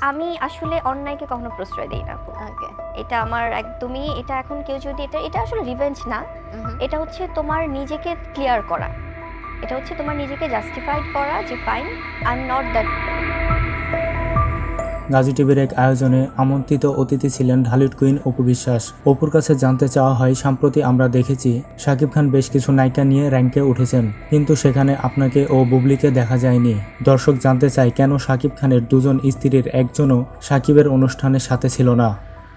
আমি আসলে অন্যায়কে কখনো প্রশ্রয় দিই না ওকে। এটা আমার একদমই এটা এখন কেউ যদি এটা এটা আসলে রিভেঞ্জ না। এটা হচ্ছে তোমার নিজেকে ক্লিয়ার করা। এটা হচ্ছে তোমার নিজেকে জাস্টিফাইড করা যে fine I am not that Gazi টিভির এক আয়োজনে আমন্ত্রিত অতিথি ছিলেন ঢালিউড কুইন অপু বিশ্বাস। অপুর কাছে জানতে চাওয়া হয়, সম্প্রতি আমরা দেখেছি, শাকিব খান বেশ কিছু নায়িকা নিয়ে র্যাঙ্কে উঠেছেন, কিন্তু সেখানে আপনাকে ও বুবলিকে দেখা যায়নি। দর্শক জানতে চায়, কেন শাকিব খানের দুজন স্ত্রীর একজনও সাকিবের অনুষ্ঠানের সাথে ছিল না?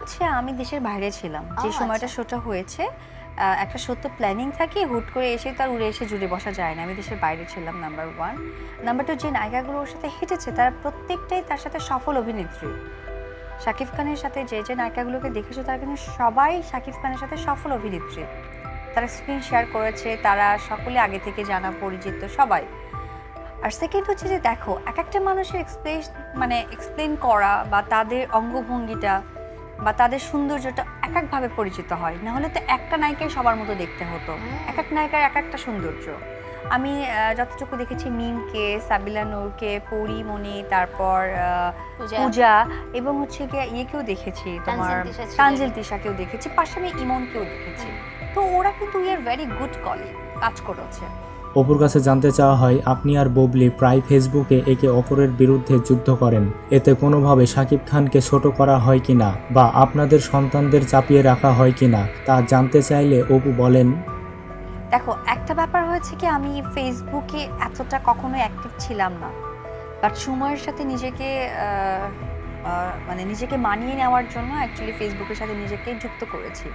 হচ্ছে আমি দেশের বাইরে ছিলাম। যে সময়টা আচ্ছা। শোটা হয়েছে একটা সত্য প্ল্যানিং থাকে হুট করে এসে তার উড়ে এসে জুড়ে বসা যায় না। আমি দেশের বাইরে ছিলাম নাম্বার ওয়ান নাম্বার টু যে নায়িকাগুলো ওর সাথে হেঁটেছে তারা প্রত্যেকটাই তার সাথে সফল অভিনেত্রী। শাকিব খানের সাথে যে যে নায়িকাগুলোকে দেখেছ তারা কিন্তু সবাই শাকিব খানের সাথে সফল অভিনেত্রী। তারা স্ক্রিন শেয়ার করেছে তারা সকলে আগে থেকে জানা পরিচিত সবাই। আর সেকেন্ড হচ্ছে যে দেখো এক একটা মানুষের এক্সপ্লেন মানে এক্সপ্লেন করা বা তাদের অঙ্গভঙ্গিটা বা তাদের সৌন্দর্যটা এক একভাবে পরিচিত হয়। না হলে তো একটা নায়িকাই সবার মতো দেখতে হতো। এক এক নায়িকার এক একটা সৌন্দর্য। আমি যতটুকু দেখেছি মিমকে সাবিলা নূরকে পরিমণি তারপর আহ, পূজা। এবং হচ্ছে গিয়ে ইয়েকেও দেখেছি তোমার তানজিল তিশাকেও দেখেছি। পাশে আমি ইমনকেও দেখেছি। তো ওরা কিন্তু we are very good colleague কাজ করেছে। অপুর কাছে জানতে চাওয়া হয়, আপনি আর ববলি প্রায় ফেসবুকে একে অপরের বিরুদ্ধে যুদ্ধ করেন। এতে কোনোভাবে শাকিব খানকে ছোট করা হয় কিনা বা আপনাদের সন্তানদের চাপিয়ে রাখা হয় কিনা তা জানতে চাইলে অপু বলেন। দেখো, একটা ব্যাপার হয়েছে কি, আমি ফেসবুকে এতটা কখনো অ্যাক্টিভ ছিলাম না। বাট সময়ের সাথে নিজেকে মানে নিজেকে মানিয়ে নেওয়ার জন্য অ্যাকচুয়ালি ফেসবুকের সাথে নিজেকে যুক্ত করেছি।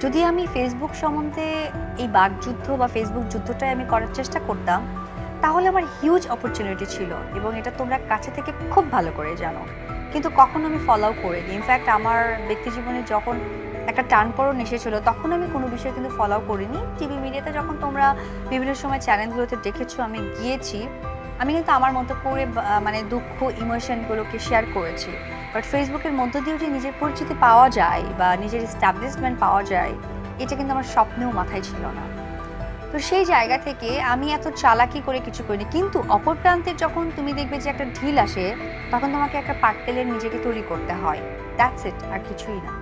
যদি আমি ফেসবুক সম্বন্ধে এই বাকযুদ্ধ বা ফেসবুক যুদ্ধটাই আমি করার চেষ্টা করতাম, তাহলে আমার হিউজ অপরচুনিটি ছিল এবং এটা তোমরা কাছে থেকে খুব ভালো করে জানো। কিন্তু কখনো আমি ফলো করিনি। ইনফ্যাক্ট আমার ব্যক্তি জীবনে যখন একটা টান টানপড়ন এসেছিল, তখন আমি কোনো বিষয় কিন্তু ফলো করিনি। টিভি মিডিয়াতে যখন তোমরা বিভিন্ন সময় চ্যানেলগুলোতে দেখেছ, আমি গিয়েছি আমি কিন্তু আমার মতো করে মানে দুঃখ ইমোশনগুলোকে শেয়ার করেছি। বাট ফেসবুকের মধ্য দিয়েও যে নিজের পরিচিতি পাওয়া যায়, বা নিজের এস্টাবলিশমেন্ট পাওয়া যায়, এটা কিন্তু আমার স্বপ্নেও মাথায় ছিল না। তো সেই জায়গা থেকে আমি এত চালাকি করে কিছু করিনি। কিন্তু অপর প্রান্তে যখন তুমি দেখবে যে একটা ঢিল আসে, তখন তোমাকে একটা পাটকেলের নিজেকে তৈরি করতে হয়। দ্যাটস ইট আর কিছুই না।